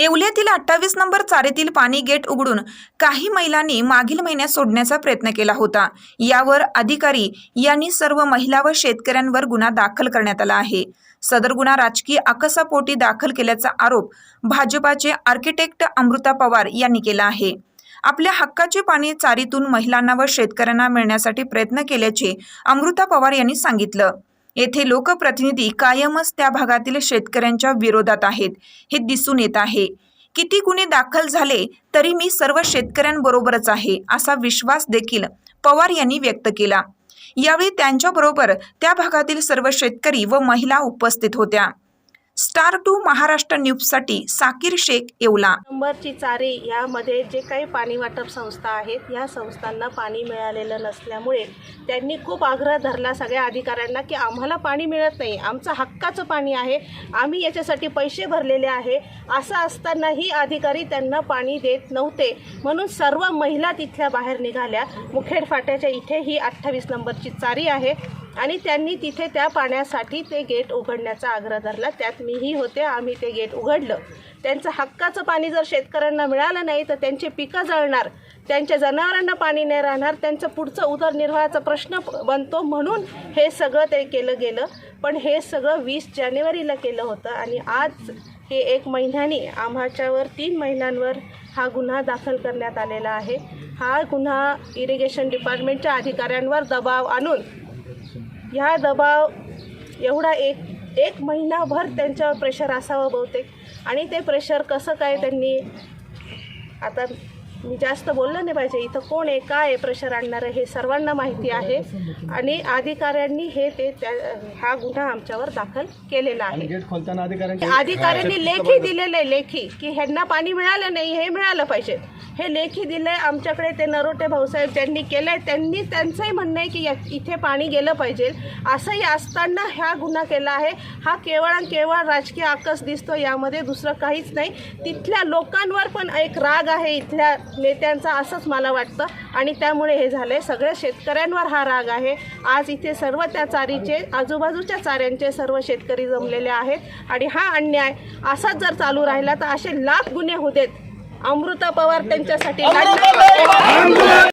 येवल्यातील अठ्ठावीस नंबर चारीतील पाणी गेट उघडून काही महिलांनी मागील महिन्यात सोडण्याचा प्रयत्न केला होता. यावर अधिकारी यांनी सर्व महिला व शेतकऱ्यांवर गुन्हा दाखल करण्यात आला आहे. सदर गुन्हा राजकीय आकसापोटी दाखल केल्याचा आरोप भाजपाचे आर्किटेक्ट अमृता पवार यांनी केला आहे. आपल्या हक्काचे पाणी चारीतून महिलांना व शेतकऱ्यांना मिळण्यासाठी प्रयत्न केल्याचे अमृता पवार यांनी सांगितलं. येथे लोकप्रतिनिधी कायमच त्या भागातील शेतकऱ्यांच्या विरोधात आहेत हे दिसून येत आहे. किती गुन्हे दाखल झाले तरी मी सर्व शेतकऱ्यांबरोबरच आहे असा विश्वास देखील पवार यांनी व्यक्त केला. यावेळी त्यांच्याबरोबर त्या भागातील सर्व शेतकरी व महिला उपस्थित होत्या. स्टार टू महाराष्ट्र न्यूजसाठी साकीर शेख येवला. नंबरची चारी यामध्ये जे काही पाणी वाटप संस्था आहेत या संस्थांना पाणी मिळालेलं नसल्यामुळे त्यांनी खूप आग्रह धरला सगळ्या अधिकाऱ्यांना की आम्हाला पाणी मिळत नाही. आमचं हक्काचं पाणी आहे. आम्ही याच्यासाठी पैसे भरलेले आहे. असं असतानाही अधिकारी त्यांना पाणी देत नव्हते. म्हणून सर्व महिला तिथल्या बाहेर निघाल्या. मुखेड फाट्याच्या इथे ही अठ्ठावीस नंबरची चारी आहे. आणि त्यांनी तिथे त्या पाण्यासाठी ते गेट उघडण्याचा आग्रह धरला. त्यात मीही होते आम्ही ते गेट उघडलं. त्यांचं हक्काचं पाणी जर शेतकऱ्यांना मिळालं नाही तर त्यांचे पिकं जळणार त्यांच्या जनावरांना पाणी नाही राहणार त्यांचं पुढचं उदरनिर्वाहाचा प्रश्न बनतो म्हणून हे सगळं ते केलं गेलं. पण हे सगळं वीस जानेवारीला केलं होतं आणि आज हे एक महिन्यानी आम्हाच्यावर तीन महिन्यांवर हा गुन्हा दाखल करण्यात आलेला आहे. हा गुन्हा इरिगेशन डिपार्टमेंटच्या अधिकाऱ्यांवर दबाव आणून ह्या दबाव एवढा एक एक महिनाभर त्यांच्यावर प्रेशर असावं बहुतेक. आणि ते प्रेशर कसं काय त्यांनी आता मी जास्त बोललं नाही पाहिजे इथं कोण आहे काय आहे प्रेशर आणणारं हे सर्वांना माहिती आहे. आणि अधिकाऱ्यांनी हे ते त्या हा गुन्हा आमच्यावर दाखल केलेला आहे. अधिकाऱ्यांनी लेखी दिलेलं आहे लेखी की ह्यांना पाणी मिळालं नाही हे मिळालं पाहिजे. हे लेखी दिलंय आमच्याकडे ते नरोटे भाऊसाहेब ज्यांनी केलंय त्यांनी त्यांचंही म्हणणं आहे की या इथे पाणी गेलं पाहिजे. असंही असताना ह्या गुन्हा केला आहे. हा केवळ आणि केवळ राजकीय आकस दिसतो यामध्ये दुसरं काहीच नाही. तिथल्या लोकांवर पण एक राग आहे इथल्या नेत्यांचा असंच मला वाटतं. आणि त्यामुळे हे झालं आहे सगळ्या शेतकऱ्यांवर हा राग आहे. आज इथे सर्व त्या चारीचे आजूबाजूच्या चाऱ्यांचे सर्व शेतकरी जमलेले आहेत. आणि हा अन्याय असाच जर चालू राहिला तर असे लाख गुन्हे होऊ देत. अमृता पवार त्यांच्यासाठी.